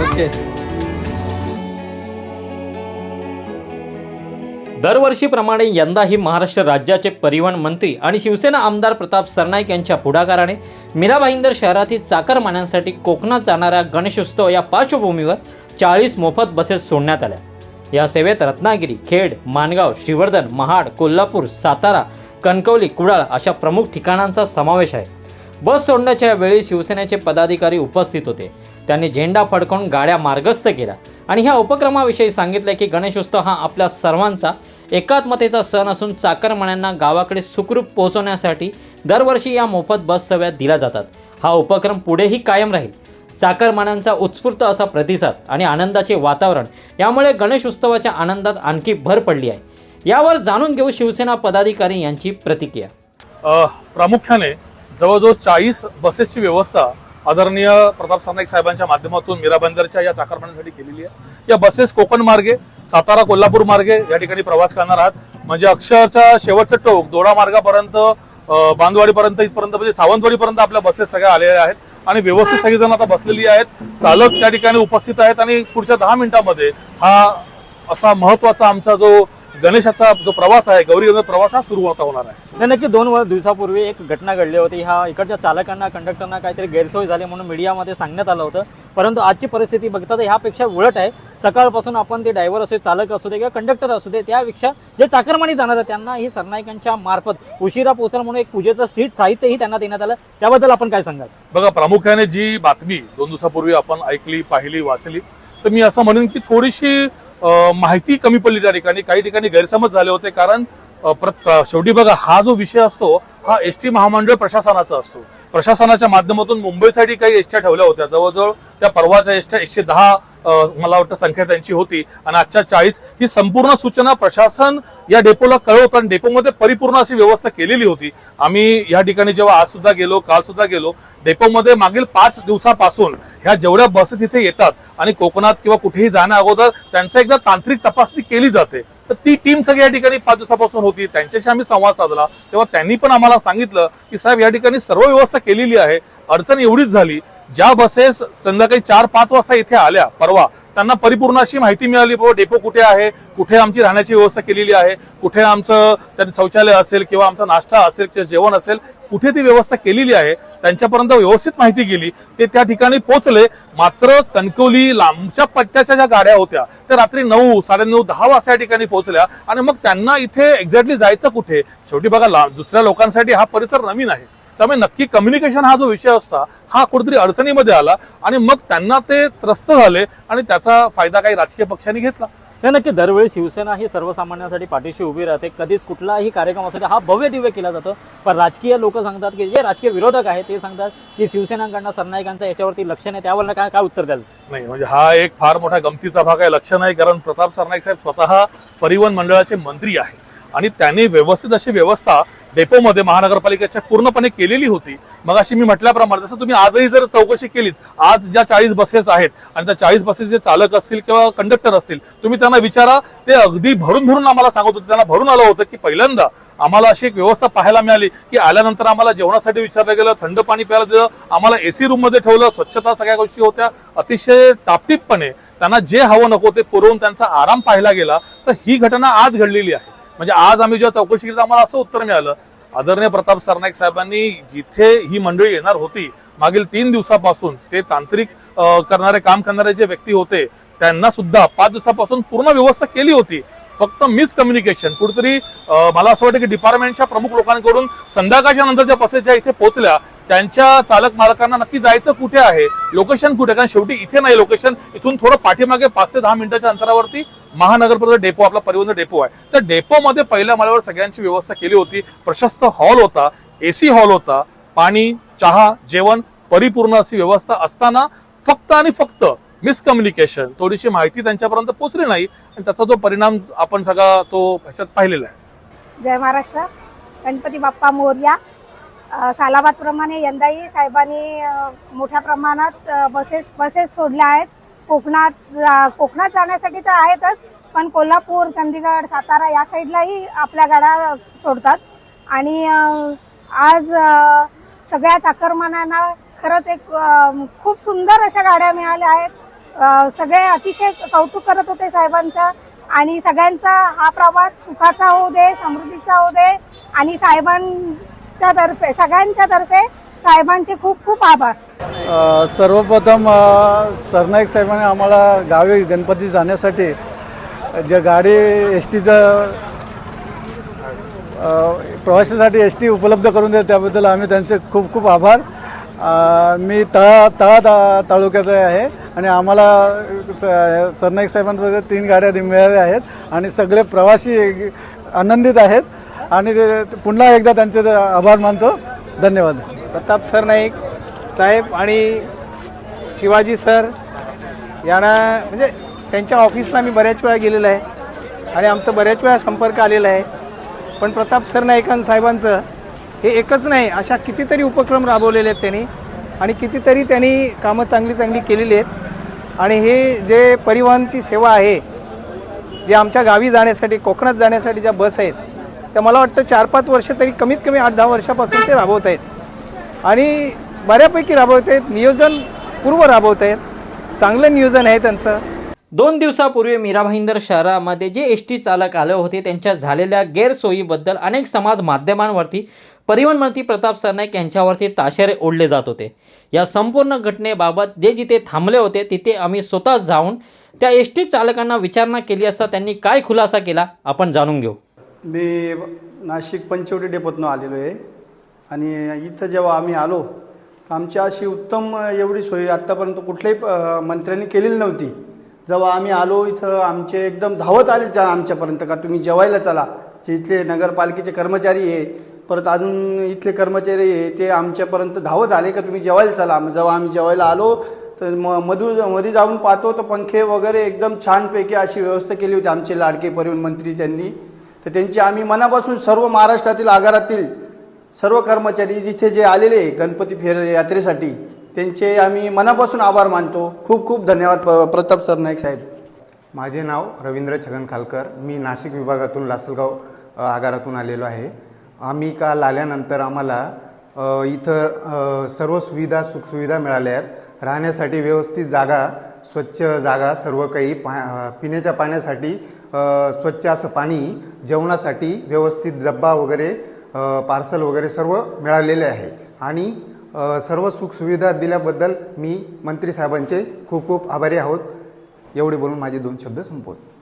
Okay. दरवर्षीप्रमाणे यंदाही महाराष्ट्र राज्याचे परिवहन मंत्री आणि शिवसेना आमदार प्रताप सरनाईक यांच्या पुढाकाराने मीरा भाईंदर शहरातील चाकरमान्यांसाठी कोकणात जाणाऱ्या गणेशोत्सव या पार्श्वभूमीवर चाळीस मोफत बसेस सोडण्यात आल्या. या सेवेत रत्नागिरी खेड माणगाव श्रीवर्धन महाड कोल्हापूर सातारा कणकवली कुडाळ अशा प्रमुख ठिकाणांचा समावेश आहे. बस सोडण्याच्या वेळी शिवसेनेचे पदाधिकारी उपस्थित होते. त्यांनी झेंडा फडकवून गाड्या मार्गस्थ केल्या आणि ह्या उपक्रमाविषयी सांगितले की गणेशोत्सव हा आपल्या सर्वांचा एकात्मतेचा सण असून चाकरमान्यांना गावाकडे सुखरूप पोहोचवण्यासाठी दरवर्षी या मोफत बस सेवा दिल्या जातात. हा उपक्रम पुढेही कायम राहील. चाकरमानांचा उत्स्फूर्त असा प्रतिसाद आणि आनंदाचे वातावरण यामुळे गणेश उत्सवाच्या आनंदात आणखी भर पडली आहे. यावर जाणून घेऊ शिवसेना पदाधिकारी यांची प्रतिक्रिया. प्रामुख्याने जवळजवळ चाळीस बसेसची व्यवस्था आदरणीय प्रताप सरनाईक साहेबांच्या माध्यमातून मीरा बंदरच्या या चाकरमान्यांसाठी केलेली आहे. या बसेस कोकण मार्गे सातारा कोल्हापूर मार्गे या ठिकाणी प्रवास करणार आहात. म्हणजे अक्षरच्या शेवटचं टोक दोडा मार्गापर्यंत बांधवाडीपर्यंत बांदवाडीपर्यंत इथपर्यंत म्हणजे सावंतवाडीपर्यंत आपल्या बसेस सगळ्या आलेल्या आहेत. आणि व्यवस्थित सगळेजण आता बसलेली आहेत. चालक त्या ठिकाणी उपस्थित आहेत आणि पुढच्या दहा मिनिटांमध्ये हा असा महत्त्वाचा आमचा जो गणेशाचा जो प्रवास आहे गौरी प्रवास हा सुरू होता होणार आहे. नाही नक्की दोन दिवसापूर्वी एक घटना घडली होती. ह्या इकडच्या चालकांना कंडक्टरना काहीतरी गैरसोय झाली म्हणून मीडियामध्ये सांगण्यात आलं होतं. परंतु आजची परिस्थिती बघता तर ह्यापेक्षा उलट आहे. सकाळपासून आपण ते ड्रायव्हर असू दे चालक असू दे किंवा कंडक्टर असू दे त्यापेक्षा जे चाकरमानी जाणार आहे त्यांना ही सरनाईकांच्या मार्फत उशिरा पोहोचल म्हणून एक पूजेचं सीट साहित्यही त्यांना देण्यात आलं. त्याबद्दल आपण काय सांगाल? बघा प्रामुख्याने जी बातमी दोन दिवसापूर्वी आपण ऐकली पाहिली वाचली तर मी असं म्हणेन की थोडीशी माहिती कमी पडली त्या ठिकाणी. काही ठिकाणी गैरसमज झाले होते कारण प्रत- शेवटी बघा हा जो विषय असतो हा एस टी महामंडळ प्रशासनाचा असतो. प्रशासनाच्या माध्यमातून मुंबईसाठी काही एसट्या ठेवल्या होत्या. जवळजवळ त्या परवाच्या एसट्या एकशे दहा मला वाटतं संख्या त्यांची होती. आणि आजच्या चाळीस ही संपूर्ण सूचना प्रशासन या डेपोला कळवतो आणि डेपोमध्ये परिपूर्ण अशी व्यवस्था केलेली होती. आम्ही या ठिकाणी जेव्हा आज सुद्धा गेलो काल सुद्धा गेलो डेपोमध्ये मागील पाच दिवसापासून ह्या जेवढ्या बसेस इथे येतात आणि कोकणात किंवा कुठेही जाण्या अगोदर त्यांचा एकदा तांत्रिक तपासणी केली जाते तर ती टीम सगळी या ठिकाणी पाच दिवसापासून होती. त्यांच्याशी आम्ही संवाद साधला. तेव्हा त्यांनी पण आम्हाला सांगितलं की साहेब या ठिकाणी सर्व व्यवस्था केलेली आहे. अडचण एवढीच झाली ज्या बसेस संध्याकाळी चार पाच वाजता इथे आल्या परवा त्यांना परिपूर्ण अशी माहिती मिळाली बाबा डेपो कुठे आहे कुठे आमची राहण्याची व्यवस्था केलेली आहे कुठे आमचं त्यांनी शौचालय असेल किंवा आमचा नाश्ता असेल किंवा जेवण असेल कुठे ती व्यवस्था केलेली आहे त्यांच्यापर्यंत व्यवस्थित माहिती गेली ते त्या ठिकाणी पोहोचले मात्र कणकवली लांबच्या पट्ट्याच्या ज्या गाड्या होत्या त्या रात्री नऊ साडेनऊ दहा वाजता या ठिकाणी पोहोचल्या आणि मग त्यांना इथे एक्झॅक्टली जायचं कुठे? शेवटी बघा दुसऱ्या लोकांसाठी हा परिसर नवीन आहे. त्यामुळे नक्की कम्युनिकेशन हा जो विषय असता हा कुठेतरी अडचणीमध्ये आला आणि मग त्यांना ते त्रस्त झाले आणि त्याचा फायदा काही राजकीय पक्षांनी घेतला. हे नक्की दरवेळी शिवसेना ही सर्वसामान्यांसाठी पाठीशी उभी राहते. कधीच कुठलाही कार्यक्रम असू दे हा भव्य दिव्य केला जातो. पण राजकीय लोक सांगतात की जे राजकीय विरोधक आहेत ते सांगतात की शिवसेनाकडनं सरनाईकांचं याच्यावरती लक्ष नाही. त्यावर काय काय उत्तर द्याल? नाही म्हणजे हा एक फार मोठा गमतीचा भाग आहे. लक्ष नाही कारण प्रताप सरनाईक साहेब स्वतः परिवहन मंडळाचे मंत्री आहे आणि त्यांनी व्यवस्थित अशी व्यवस्था डेपोमध्ये महानगरपालिकेच्या पूर्णपणे केलेली होती. मग अशी मी म्हटल्याप्रमाणे जसं तुम्ही आजही जर चौकशी केलीत आज ज्या चाळीस बसेस आहेत आणि त्या चाळीस बसेसचे चालक असतील किंवा कंडक्टर असतील तुम्ही त्यांना विचारा ते अगदी भरून भरून आम्हाला सांगत होते. त्यांना भरून आलं होतं की पहिल्यांदा आम्हाला अशी एक व्यवस्था पाहायला मिळाली की आल्यानंतर आम्हाला जेवणासाठी विचारलं गेलं थंड पाणी प्यायला दिलं आम्हाला एसी रूममध्ये ठेवलं स्वच्छता सगळ्या गोष्टी होत्या. अतिशय टापटीपपणे त्यांना जे हवं नको ते पुरवून त्यांचा आराम पाहायला गेला. तर ही घटना आज घडलेली आहे. म्हणजे आज आम्ही जेव्हा चौकशी केली तर आम्हाला असं उत्तर मिळालं. आदरणीय प्रताप सरनाईक साहेबांनी जिथे ही मंडळी येणार होती मागील तीन दिवसापासून ते तांत्रिक करणारे काम करणारे जे व्यक्ती होते त्यांना सुद्धा पाच दिवसापासून पूर्ण व्यवस्था केली होती. फक्त मिसकम्युनिकेशन कुठेतरी मला असं वाटतं की डिपार्टमेंटच्या प्रमुख लोकांकडून संध्याकाळच्या नंतर ज्या बसेस ज्या इथे पोहोचल्या त्यांच्या चालक मालकांना नक्की जायचं कुठे आहे? लोकेशन कुठे कारण शेवटी इथे नाही लोकेशन इथून थोडं पाठीमागे पाच ते दहा मिनिटाच्या अंतरावरती महानगरपर्यंत डेपो आपला परिवहन डेपो आहे. तर डेपोमध्ये पहिल्या माळ्यावर सगळ्यांची व्यवस्था केली होती. प्रशस्त हॉल होता एसी हॉल होता. पाणी चहा जेवण परिपूर्ण अशी व्यवस्था असताना फक्त आणि फक्त मिसकम्युनिकेशन थोडीशी माहिती त्यांच्यापर्यंत पोहोचली नाही. आणि त्याचा जो परिणाम आपण सगळा तो ह्याच्यात पाहिलेला आहे. जय महाराष्ट्र. गणपती बाप्पा मोर्या. सालाबाद सालाबादप्रमाणे यंदाही साहेबांनी मोठ्या प्रमाणात बसेस बसेस सोडल्या आहेत. कोकणात कोकणात जाण्यासाठी तर आहेतच पण कोल्हापूर चंदीगड सातारा या साईडलाही आपल्या गाड्या सोडतात. आणि आज सगळ्या चाकरमानांना खरंच एक खूप सुंदर अशा गाड्या मिळाल्या आहेत. सगळे अतिशय कौतुक करत होते साहेबांचा आणि सगळ्यांचा हा प्रवास सुखाचा होऊ दे समृद्धीचा होऊ दे. आणि साहेबांच्या तर्फे सगळ्यांच्या तर्फे साहेबांचे खूप खूप आभार. सर्वप्रथम सरनाईक साहेबांनी आम्हाला गावी गणपती जाण्यासाठी ज्या गाडी एस टीचं प्रवासासाठी एस टी उपलब्ध करून दिली त्याबद्दल आम्ही त्यांचे खूप खूप आभार. मी तळा तळा ता तालुक्यात आहे आणि आम्हाला सरनाईक साहेबांबद्दल तीन गाड्या मिळाल्या आहेत आणि सगळे प्रवासी आनंदित आहेत. आणि ते- पुन्हा एकदा त्यांचे आभार मानतो. धन्यवाद. प्रताप सर नाईक साहेब आणि शिवाजी सर यांना म्हणजे त्यांच्या ऑफिसला मी बऱ्याच वेळा गेलेलो आहे आणि आमचं बऱ्याच वेळा संपर्क आलेला आहे. पण प्रताप सर नाईकां साहेबांचं हे एकच नाही अशा कितीतरी उपक्रम राबवलेले आहेत त्यांनी आणि कितीतरी त्यांनी कामं चांगली चांगली केलेली आहेत. आणि हे जे परिवहनची सेवा आहे जे आमच्या गावी जाण्यासाठी कोकणात जाण्यासाठी ज्या बस आहेत त्या मला वाटतं चार पाच वर्ष तरी कमीत कमी आठ दहा वर्षापासून ते राबवत आहेत. आणि बऱ्यापैकी राबवत आहेत नियोजन पूर्व राबवत आहेत चांगलं नियोजन आहे त्यांचं. दोन दिवसापूर्वी मीरा भाईंदर शहरामध्ये जे एस टी चालक आले होते त्यांच्या झालेल्या गैरसोयीबद्दल अनेक समाज माध्यमांवरती परिवहन मंत्री प्रताप सरनाईक यांच्यावरती ताशेरे ओढले जात होते. या संपूर्ण घटनेबाबत जे जिथे थांबले होते तिथे आम्ही स्वतः जाऊन त्या एस टी चालकांना विचारणा केली असता त्यांनी काय खुलासा केला आपण जाणून घेऊ. मी नाशिक पंचवटी डेपोतनं आलेलो आहे. आणि इथं जेव्हा आम्ही आलो आमची अशी उत्तम एवढी सोय आत्तापर्यंत कुठल्याही मंत्र्यांनी केलेली नव्हती. जेव्हा आम्ही आलो इथं आमचे एकदम धावत आले त्या आमच्यापर्यंत का तुम्ही जेवायला चला. जे इथले नगरपालिकेचे कर्मचारी आहे परत अजून इथले कर्मचारी आहे ते आमच्यापर्यंत धावत आले का तुम्ही जेवायला चला. मग जेव्हा आम्ही जेवायला आलो तर म मधू मध्ये जाऊन पाहतो तर पंखे वगैरे एकदम छानपैकी अशी व्यवस्था केली होती आमचे लाडके परिवहन मंत्री त्यांनी. तर त्यांची आम्ही मनापासून सर्व महाराष्ट्रातील आगारातील सर्व कर्मचारी जिथे जे आलेले गणपती फेर यात्रेसाठी त्यांचे आम्ही मनापासून आभार मानतो. खूप खूप धन्यवाद प्रताप सरनाईक साहेब. माझे नाव रवींद्र छगन खालकर मी नाशिक विभागातून लासलगाव आगारातून आलेलो आहे. आम्ही काल आल्यानंतर आम्हाला इथं सर्व सुविधा सुखसुविधा मिळाल्या आहेत. राहण्यासाठी व्यवस्थित जागा स्वच्छ जागा सर्व काही पा पिण्याच्या पाण्यासाठी स्वच्छ असं पाणी जेवणासाठी व्यवस्थित डब्बा वगैरे पार्सल वगैरे सर्व मिळालेले आहे. आणि सर्व सुखसुविधा दिल्याबद्दल मी मंत्री साहेबांचे खूप खूप आभारी आहोत. एवढे बोलून माझे दोन शब्द संपवतो.